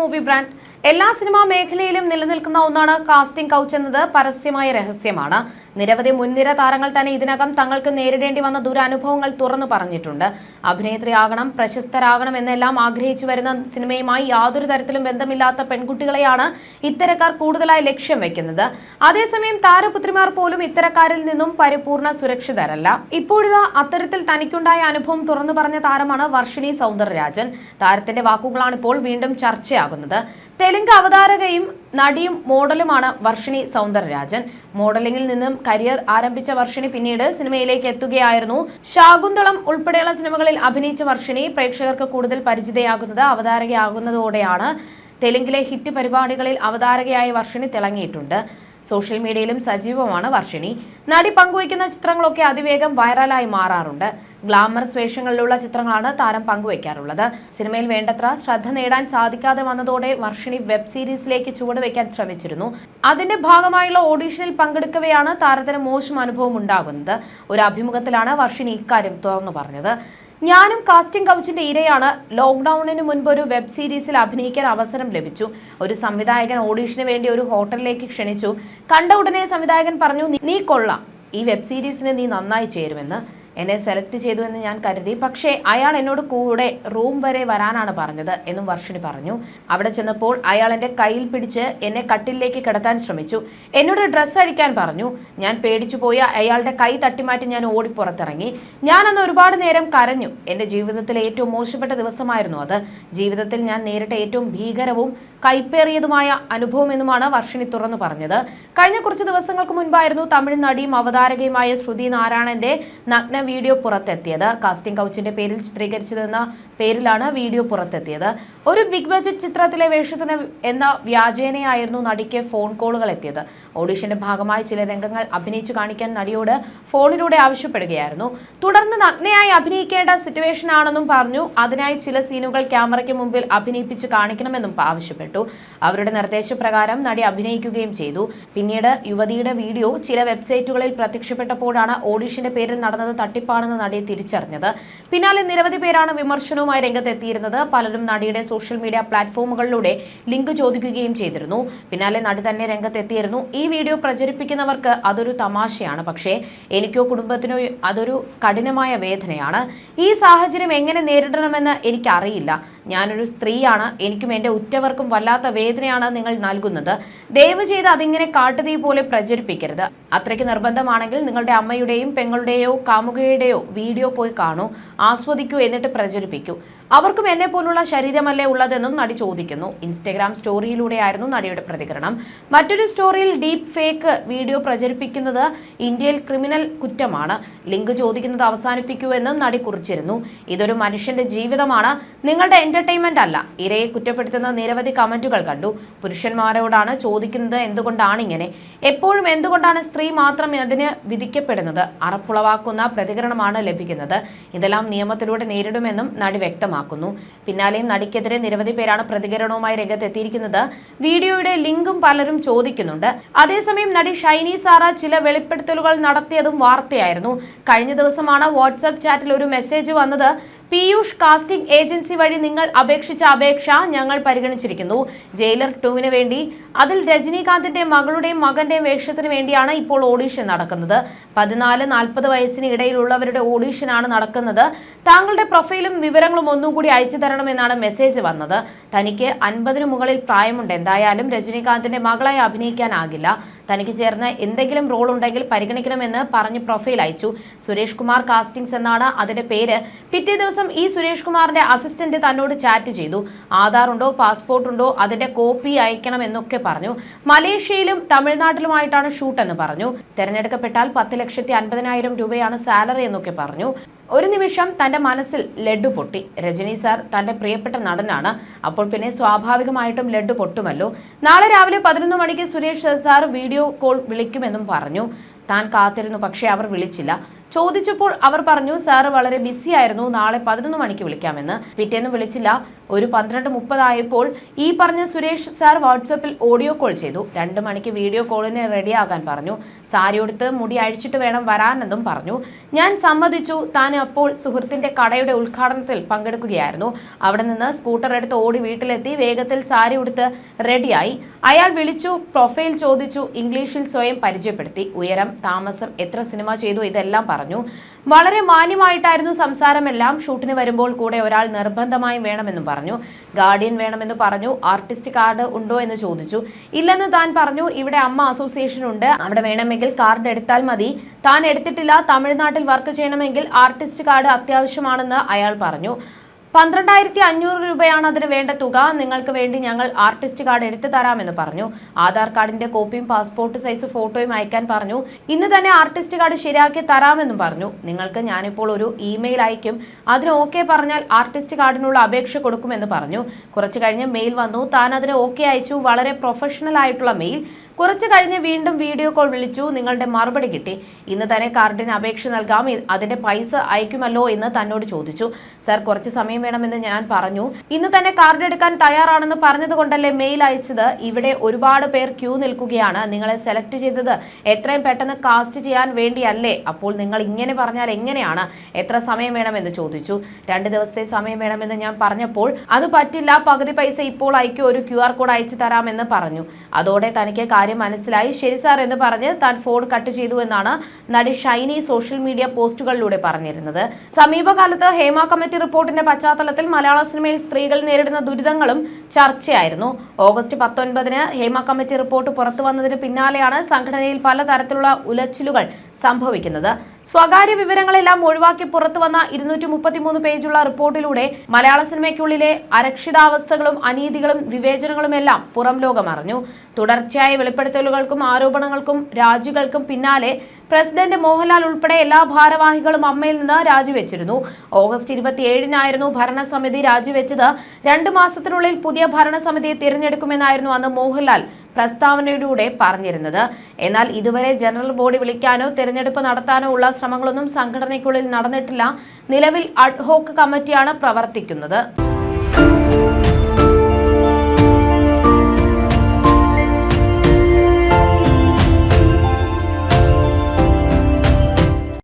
Movie brand എല്ലാ cinema മേഖലയിലും നിലനിൽക്കുന്ന ഒന്നാണ് കാസ്റ്റിംഗ് കൗച്ച് എന്നത് പരസ്യമായ രഹസ്യമാണ്. നിരവധി മുൻനിര താരങ്ങൾ തന്നെ ഇതിനകം തങ്ങൾക്ക് നേരിടേണ്ടി വന്ന ദുരനുഭവങ്ങൾ തുറന്നു പറഞ്ഞിട്ടുണ്ട്. അഭിനേത്രിയാകണം പ്രശസ്തരാകണം എന്നെല്ലാം ആഗ്രഹിച്ചു വരുന്ന സിനിമയുമായി യാതൊരു തരത്തിലും ബന്ധമില്ലാത്ത പെൺകുട്ടികളെയാണ് ഇത്തരക്കാർ കൂടുതലായി ലക്ഷ്യം വെക്കുന്നത്. അതേസമയം താരപുത്രിമാർ പോലും ഇത്തരക്കാരിൽ നിന്നും പരിപൂർണ സുരക്ഷിതരല്ല. ഇപ്പോഴിതാ അത്തരത്തിൽ തനിക്കുണ്ടായ അനുഭവം തുറന്നു പറഞ്ഞ താരമാണ് വർഷിണി സൗന്ദരരാജൻ താരത്തിന്റെ വാക്കുകളാണ് ഇപ്പോൾ വീണ്ടും ചർച്ചയാകുന്നത്. തെലുങ്ക് അവതാരകയും നടിയും മോഡലുമാണ് വർഷിണി സൗന്ദരരാജൻ മോഡലിംഗിൽ നിന്നും കരിയർ ആരംഭിച്ച വർഷിണി പിന്നീട് സിനിമയിലേക്ക് എത്തുകയായിരുന്നു. ശാകുന്തളം ഉൾപ്പെടെയുള്ള സിനിമകളിൽ അഭിനയിച്ച വർഷിണി പ്രേക്ഷകർക്ക് കൂടുതൽ പരിചിതയാകുന്നത് അവതാരകയാകുന്നതോടെയാണ്. തെലുങ്കിലെ ഹിറ്റ് പരിപാടികളിൽ അവതാരകയായ വർഷിണി തിളങ്ങിയിട്ടുണ്ട്. സോഷ്യൽ മീഡിയയിലും സജീവമാണ് വർഷിണി. നടി പങ്കുവയ്ക്കുന്ന ചിത്രങ്ങളൊക്കെ അതിവേഗം വൈറലായി മാറാറുണ്ട്. ഗ്ലാമറസ് വേഷങ്ങളിലുള്ള ചിത്രങ്ങളാണ് താരം പങ്കുവയ്ക്കാറുള്ളത്. സിനിമയിൽ വേണ്ടത്ര ശ്രദ്ധ നേടാൻ സാധിക്കാതെ വന്നതോടെ വർഷിണി വെബ് സീരീസിലേക്ക് ചുവടുവെക്കാൻ ശ്രമിച്ചിരുന്നു. അതിന്റെ ഭാഗമായുള്ള ഓഡീഷനിൽ പങ്കെടുക്കവെയാണ് താരത്തിന് മോശം അനുഭവം ഉണ്ടാകുന്നത്. ഒരു അഭിമുഖത്തിലാണ് വർഷിണി ഇക്കാര്യം തുറന്നു പറഞ്ഞത്. ഞാനും കാസ്റ്റിംഗ് കൗച്ചിന്റെ ഇരയാണ് ലോക്ക്ഡൌണിന് മുൻപ് ഒരു വെബ് സീരീസിൽ അഭിനയിക്കാൻ അവസരം ലഭിച്ചു. ഒരു സംവിധായകൻ ഓഡീഷന് വേണ്ടി ഒരു ഹോട്ടലിലേക്ക് ക്ഷണിച്ചു. കണ്ട ഉടനെ സംവിധായകൻ പറഞ്ഞു "നീ- കൊള്ളാം. ഈ വെബ് സീരീസിന് നീ നന്നായി ചേരുമെന്ന്. എന്നെ സെലക്ട് ചെയ്തു എന്ന് ഞാൻ കരുതി. പക്ഷേ അയാൾ എന്നോട് കൂടെ റൂം വരെ വരാനാണ് പറഞ്ഞത് എന്നും വർഷിണി പറഞ്ഞു. അവിടെ ചെന്നപ്പോൾ അയാൾ എന്റെ കയ്യിൽ പിടിച്ച് എന്നെ കട്ടിലേക്ക് കിടത്താൻ ശ്രമിച്ചു. എന്നോട് ഡ്രസ്സ് അഴിക്കാൻ പറഞ്ഞു. ഞാൻ പേടിച്ചു പോയ അയാളുടെ കൈ തട്ടിമാറ്റി ഞാൻ ഓടി പുറത്തിറങ്ങി. ഞാൻ അന്ന് ഒരുപാട് നേരം കരഞ്ഞു. എന്റെ ജീവിതത്തിലെ ഏറ്റവും മോശപ്പെട്ട ദിവസമായിരുന്നു അത്. ജീവിതത്തിൽ ഞാൻ നേരിട്ട ഏറ്റവും ഭീകരവും കൈപ്പേറിയതുമായ അനുഭവം എന്നുമാണ് വർഷിണി തുറന്നു പറഞ്ഞത്. കഴിഞ്ഞ കുറച്ച് ദിവസങ്ങൾക്ക് മുൻപായിരുന്നു തമിഴ് നടിയും അവതാരകയുമായ ശ്രുതി നാരായണന്റെ നഗ്ന വീഡിയോ പുറത്തെത്തിയത്. കാസ്റ്റിംഗ് കൗച്ചിന്റെ പേരിൽ ചിത്രീകരിച്ചതെന്ന പേരിലാണ് വീഡിയോ പുറത്തെത്തിയത്. ഒരു ബിഗ് ബജറ്റ് ചിത്രത്തിലെ വേഷത്തിന് എന്ന വ്യാജേനയായിരുന്നു നടിക്ക് ഫോൺ കോളുകൾ എത്തിയത്. ഓഡിഷന്റെ ഭാഗമായി ചില രംഗങ്ങൾ അഭിനയിച്ചു കാണിക്കാൻ നടിയോട് ഫോണിലൂടെ ആവശ്യപ്പെടുകയായിരുന്നു. തുടർന്ന് നഗ്നയായി അഭിനയിക്കേണ്ട സിറ്റുവേഷൻ ആണെന്നും പറഞ്ഞു. അതിനായി ചില സീനുകൾ ക്യാമറയ്ക്ക് മുമ്പിൽ അഭിനയിപ്പിച്ച് കാണിക്കണമെന്നും ആവശ്യപ്പെട്ടു. അവരുടെ നിർദ്ദേശപ്രകാരം നടി അഭിനയിക്കുകയും ചെയ്തു. പിന്നീട് യുവതിയുടെ വീഡിയോ ചില വെബ്സൈറ്റുകളിൽ പ്രത്യക്ഷപ്പെട്ടപ്പോഴാണ് ഓഡീഷന്റെ പേരിൽ നടന്നത് തട്ടിപ്പാണെന്ന് നടിയെ തിരിച്ചറിഞ്ഞത്. പിന്നാലെ നിരവധി പേരാണ് വിമർശനവുമായി രംഗത്തെത്തിയിരുന്നത്. പലരും നടിയുടെ സോഷ്യൽ മീഡിയ പ്ലാറ്റ്ഫോമുകളിലൂടെ ലിങ്ക് ചോദിക്കുകയും ചെയ്തിരുന്നു. പിന്നാലെ നടി തന്നെ രംഗത്തെത്തിയിരുന്നു. ഈ വീഡിയോ പ്രചരിപ്പിക്കുന്നവർക്ക് അതൊരു തമാശയാണ്. പക്ഷേ എനിക്കോ കുടുംബത്തിനോ അതൊരു കഠിനമായ വേദനയാണ്. ഈ സാഹചര്യം എങ്ങനെ നേരിടണമെന്ന് എനിക്കറിയില്ല. ഞാനൊരു സ്ത്രീയാണ്. എനിക്കും എന്റെ ഉറ്റവർക്കും വല്ലാത്ത വേദനയാണ് നിങ്ങൾ നൽകുന്നത്. ദയവ് ചെയ്ത് അതിങ്ങനെ കാട്ടുതീ പോലെ പ്രചരിപ്പിക്കരുത്. അത്രയ്ക്ക് നിർബന്ധമാണെങ്കിൽ നിങ്ങളുടെ അമ്മയുടെയും പെങ്ങളുടെയോ കാമുകയുടെയോ വീഡിയോ പോയി കാണൂ. ആസ്വദിക്കൂ എന്നിട്ട് പ്രചരിപ്പിക്കൂ. അവർക്കും എന്നെ പോലുള്ള ശരീരമല്ലേ ഉള്ളതെന്നും നടി ചോദിക്കുന്നു. ഇൻസ്റ്റഗ്രാം സ്റ്റോറിയിലൂടെയായിരുന്നു നടിയുടെ പ്രതികരണം. മറ്റൊരു സ്റ്റോറിയിൽ ഡീപ് ഫേക്ക് വീഡിയോ പ്രചരിപ്പിക്കുന്നത് ഇന്ത്യയിൽ ക്രിമിനൽ കുറ്റമാണ്. ലിങ്ക് ചോദിക്കുന്നത് അവസാനിപ്പിക്കൂ നടി കുറിച്ചിരുന്നു. ഇതൊരു മനുഷ്യന്റെ ജീവിതമാണ്. നിങ്ങളുടെ എന്റർടൈൻമെന്റ് അല്ല. ഇരയെ കുറ്റപ്പെടുത്തുന്ന നിരവധി കമന്റുകൾ കണ്ടു. പുരുഷന്മാരോടാണ് ചോദിക്കുന്നത് എന്തുകൊണ്ടാണ് ഇങ്ങനെ എപ്പോഴും എന്തുകൊണ്ടാണ് സ്ത്രീ മാത്രം അതിന് വിധിക്കപ്പെടുന്നത്? അറപ്പുളവാക്കുന്ന പ്രതികരണമാണ് ലഭിക്കുന്നത്. ഇതെല്ലാം നിയമത്തിലൂടെ നേരിടുമെന്നും നടി വ്യക്തമാക്കുന്നു. പിന്നാലെയും നടിക്കെതിരെ നിരവധി പേരാണ് പ്രതികരണവുമായി രംഗത്തെത്തിയിരിക്കുന്നത്. വീഡിയോയുടെ ലിങ്കും പലരും ചോദിക്കുന്നുണ്ട്. അതേസമയം നടി ഷൈനി സാറ ചില വെളിപ്പെടുത്തലുകൾ നടത്തിയതും വാർത്തയായിരുന്നു. കഴിഞ്ഞ ദിവസമാണ് വാട്സപ്പ് ചാറ്റിൽ ഒരു മെസ്സേജ് വന്നത്. പീയൂഷ് കാസ്റ്റിംഗ് ഏജൻസി വഴി നിങ്ങൾ അപേക്ഷിച്ച അപേക്ഷ ഞങ്ങൾ പരിഗണിച്ചിരിക്കുന്നു. ജയിലർ ടുവിന് വേണ്ടി അതിൽ രജനീകാന്തിന്റെ മകളുടെയും മകന്റെയും വേഷത്തിന് വേണ്ടിയാണ് ഇപ്പോൾ ഓഡീഷൻ നടക്കുന്നത്. പതിനാല് നാൽപ്പത് വയസ്സിന് ഇടയിലുള്ളവരുടെ ഓഡീഷനാണ് നടക്കുന്നത്. താങ്കളുടെ പ്രൊഫൈലും വിവരങ്ങളും ഒന്നും കൂടി അയച്ചു തരണമെന്നാണ് മെസ്സേജ് വന്നത്. തനിക്ക് അൻപതിനു മുകളിൽ പ്രായമുണ്ട്. എന്തായാലും രജനീകാന്തിന്റെ മകളായി അഭിനയിക്കാനാകില്ല. തനിക്ക് ചേർന്ന് എന്തെങ്കിലും റോൾ ഉണ്ടെങ്കിൽ പരിഗണിക്കണമെന്ന് പറഞ്ഞ് പ്രൊഫൈൽ അയച്ചു. സുരേഷ് കുമാർ കാസ്റ്റിംഗ്സ് എന്നാണ് അതിന്റെ പേര്. പിറ്റേ ദിവസം ഈ സുരേഷ് കുമാറിന്റെ അസിസ്റ്റന്റ് തന്നോട് ചാറ്റ് ചെയ്തു. ആധാർ ഉണ്ടോ പാസ്പോർട്ട് ഉണ്ടോ അതിന്റെ കോപ്പി അയക്കണം എന്നൊക്കെ പറഞ്ഞു. മലേഷ്യയിലും തമിഴ്നാട്ടിലുമായിട്ടാണ് ഷൂട്ട് എന്ന് പറഞ്ഞു. തെരഞ്ഞെടുക്കപ്പെട്ടാൽ പത്ത് ലക്ഷത്തി അൻപതിനായിരം രൂപയാണ് സാലറി എന്നൊക്കെ പറഞ്ഞു. ഒരു നിമിഷം തന്റെ മനസ്സിൽ ലഡ്ഡു പൊട്ടി. രജനി സാർ തന്റെ പ്രിയപ്പെട്ട നടനാണ്. അപ്പോൾ പിന്നെ സ്വാഭാവികമായിട്ടും ലഡ്ഡു പൊട്ടുമല്ലോ. നാളെ രാവിലെ പതിനൊന്ന് മണിക്ക് സുരേഷ് സാർ വീഡിയോ കോൾ വിളിക്കുമെന്നും പറഞ്ഞു. താൻ കാത്തിരുന്നു പക്ഷേ അവർ വിളിച്ചില്ല. ചോദിച്ചപ്പോൾ അവർ പറഞ്ഞു സാറ് വളരെ ബിസി ആയിരുന്നു. നാളെ പതിനൊന്ന് മണിക്ക് വിളിക്കാമെന്ന്. പിറ്റേന്ന് വിളിച്ചില്ല. ഒരു പന്ത്രണ്ട് മുപ്പതായപ്പോൾ ഈ പറഞ്ഞ സുരേഷ് സാർ വാട്സപ്പിൽ ഓഡിയോ കോൾ ചെയ്തു. രണ്ട് മണിക്ക് വീഡിയോ കോളിന് റെഡിയാകാൻ പറഞ്ഞു. സാരിയോടുത്ത് മുടി അഴിച്ചിട്ട് വേണം വരാനെന്നും പറഞ്ഞു. ഞാൻ സമ്മതിച്ചു. താൻ അപ്പോൾ സുഹൃത്തിന്റെ കടയുടെ ഉദ്ഘാടനത്തിൽ പങ്കെടുക്കുകയായിരുന്നു. അവിടെ നിന്ന് സ്കൂട്ടർ എടുത്ത് ഓടി വീട്ടിലെത്തി വേഗത്തിൽ സാരി ഉടുത്ത് റെഡിയായി. അയാൾ വിളിച്ചു പ്രൊഫൈൽ ചോദിച്ചു ഇംഗ്ലീഷിൽ സ്വയം പരിചയപ്പെടുത്തി. ഉയരം താമസം എത്ര സിനിമ ചെയ്തു ഇതെല്ലാം പറഞ്ഞു. വളരെ മാന്യമായിട്ടായിരുന്നു സംസാരമെല്ലാം. ഷൂട്ടിന് വരുമ്പോൾ കൂടെ ഒരാൾ നിർബന്ധമായും വേണമെന്നും പറഞ്ഞു. ഗാർഡിയൻ വേണമെന്ന് പറഞ്ഞു. ആർട്ടിസ്റ്റ് കാർഡ് ഉണ്ടോ എന്ന് ചോദിച്ചു. ഇല്ലെന്ന് താൻ പറഞ്ഞു. ഇവിടെ അമ്മ അസോസിയേഷൻ ഉണ്ട്. അവിടെ വേണമെങ്കിൽ കാർഡ് എടുത്താൽ മതി. താൻ എടുത്തിട്ടില്ല. തമിഴ്നാട്ടിൽ വർക്ക് ചെയ്യണമെങ്കിൽ ആർട്ടിസ്റ്റ് കാർഡ് അത്യാവശ്യമാണെന്ന് അയാൾ പറഞ്ഞു. പന്ത്രണ്ടായിരത്തി അഞ്ഞൂറ് രൂപയാണ് അതിന് വേണ്ട തുക. നിങ്ങൾക്ക് വേണ്ടി ഞങ്ങൾ ആർട്ടിസ്റ്റ് കാർഡ് എടുത്തു തരാമെന്ന് പറഞ്ഞു. ആധാർ കാർഡിന്റെ കോപ്പിയും പാസ്പോർട്ട് സൈസ് ഫോട്ടോയും അയക്കാൻ പറഞ്ഞു. ഇന്ന് തന്നെ ആർട്ടിസ്റ്റ് കാർഡ് ശരിയാക്കി തരാമെന്നും പറഞ്ഞു. നിങ്ങൾക്ക് ഞാനിപ്പോൾ ഒരു ഇമെയിൽ അയക്കും. അതിന് ഓക്കെ പറഞ്ഞാൽ ആർട്ടിസ്റ്റ് കാർഡിനുള്ള അപേക്ഷ കൊടുക്കുമെന്ന് പറഞ്ഞു. കുറച്ചു കഴിഞ്ഞ് മെയിൽ വന്നു. താൻ അതിന് ഓക്കെ അയച്ചു. വളരെ പ്രൊഫഷണൽ ആയിട്ടുള്ള മെയിൽ. കുറച്ച് കഴിഞ്ഞ് വീണ്ടും വീഡിയോ കോൾ വിളിച്ചു. നിങ്ങളുടെ മറുപടി കിട്ടി. ഇന്ന് തന്നെ കാർഡിന് അപേക്ഷ നൽകാം. അതിന്റെ പൈസ അയക്കുമല്ലോ എന്ന് തന്നോട് ചോദിച്ചു. സർ കുറച്ച് സമയം വേണമെന്ന് ഞാൻ പറഞ്ഞു. ഇന്ന് തന്നെ കാർഡ് എടുക്കാൻ തയ്യാറാണെന്ന് പറഞ്ഞതുകൊണ്ടല്ലേ മെയിൽ അയച്ചത്? ഇവിടെ ഒരുപാട് പേർ ക്യൂ നിൽക്കുകയാണ്. നിങ്ങളെ സെലക്ട് ചെയ്തത് എത്രയും പെട്ടെന്ന് കാസ്റ്റ് ചെയ്യാൻ വേണ്ടിയല്ലേ? അപ്പോൾ നിങ്ങൾ ഇങ്ങനെ പറഞ്ഞാൽ എങ്ങനെയാണ്? എത്ര സമയം വേണമെന്ന് ചോദിച്ചു. രണ്ട് ദിവസത്തെ സമയം വേണമെന്ന് ഞാൻ പറഞ്ഞപ്പോൾ അത് പറ്റില്ല. പകുതി പൈസ ഇപ്പോൾ അയക്കൂ. ഒരു ക്യു ആർ കോഡ് അയച്ചു തരാമെന്ന് പറഞ്ഞു. അതോടെ തനിക്ക് കാര്യം മനസ്സിലായി. ശരി സാർ എന്ന് പറഞ്ഞ് താൻ ഫോൺ കട്ട് ചെയ്തു എന്നാണ് നടി ഷൈനി സോഷ്യൽ മീഡിയ പോസ്റ്റുകളിലൂടെ പറഞ്ഞിരുന്നത്. സമീപകാലത്ത് ഹേമ കമ്മിറ്റി റിപ്പോർട്ടിന്റെ പശ്ചാത്തലത്തിൽ മലയാള സിനിമയിൽ സ്ത്രീകൾ നേരിടുന്ന ദുരിതങ്ങളും ചർച്ചയായിരുന്നു. ഓഗസ്റ്റ് പത്തൊൻപതിന് ഹേമ കമ്മിറ്റി റിപ്പോർട്ട് പുറത്തു വന്നതിന് പിന്നാലെയാണ് സംഘടനയിൽ പലതരത്തിലുള്ള ഉലച്ചിലുകൾ സംഭവിക്കുന്നത്. സ്വകാര്യ വിവരങ്ങളെല്ലാം ഒഴിവാക്കി പുറത്തു വന്ന ഇരുന്നൂറ്റി മുപ്പത്തിമൂന്ന് പേജുള്ള റിപ്പോർട്ടിലൂടെ മലയാള സിനിമയ്ക്കുള്ളിലെ അരക്ഷിതാവസ്ഥകളും അനീതികളും വിവേചനങ്ങളുമെല്ലാം പുറം ലോകം അറിഞ്ഞു തുടർച്ചയായ വെളിപ്പെടുത്തലുകൾക്കും ആരോപണങ്ങൾക്കും രാജികൾക്കും പിന്നാലെ പ്രസിഡന്റ് മോഹൻലാൽ ഉൾപ്പെടെ എല്ലാ ഭാരവാഹികളും അമ്മയിൽ നിന്ന് രാജിവെച്ചിരുന്നു. ഓഗസ്റ്റ് ഇരുപത്തിയേഴിനായിരുന്നു ഭരണസമിതി രാജിവെച്ചത്. രണ്ട് മാസത്തിനുള്ളിൽ പുതിയ ഭരണസമിതിയെ തിരഞ്ഞെടുക്കുമെന്നായിരുന്നു അന്ന് മോഹൻലാൽ പ്രസ്താവനയിലൂടെ പറഞ്ഞിരുന്നത്. എന്നാൽ ഇതുവരെ ജനറൽ ബോഡി വിളിക്കാനോ തിരഞ്ഞെടുപ്പ് നടത്താനോ ഉള്ള ശ്രമങ്ങളൊന്നും സംഘടനയ്ക്കുള്ളിൽ നടന്നിട്ടില്ല. നിലവിൽ അഡ്ഹോക്ക് കമ്മിറ്റിയാണ് പ്രവർത്തിക്കുന്നത്.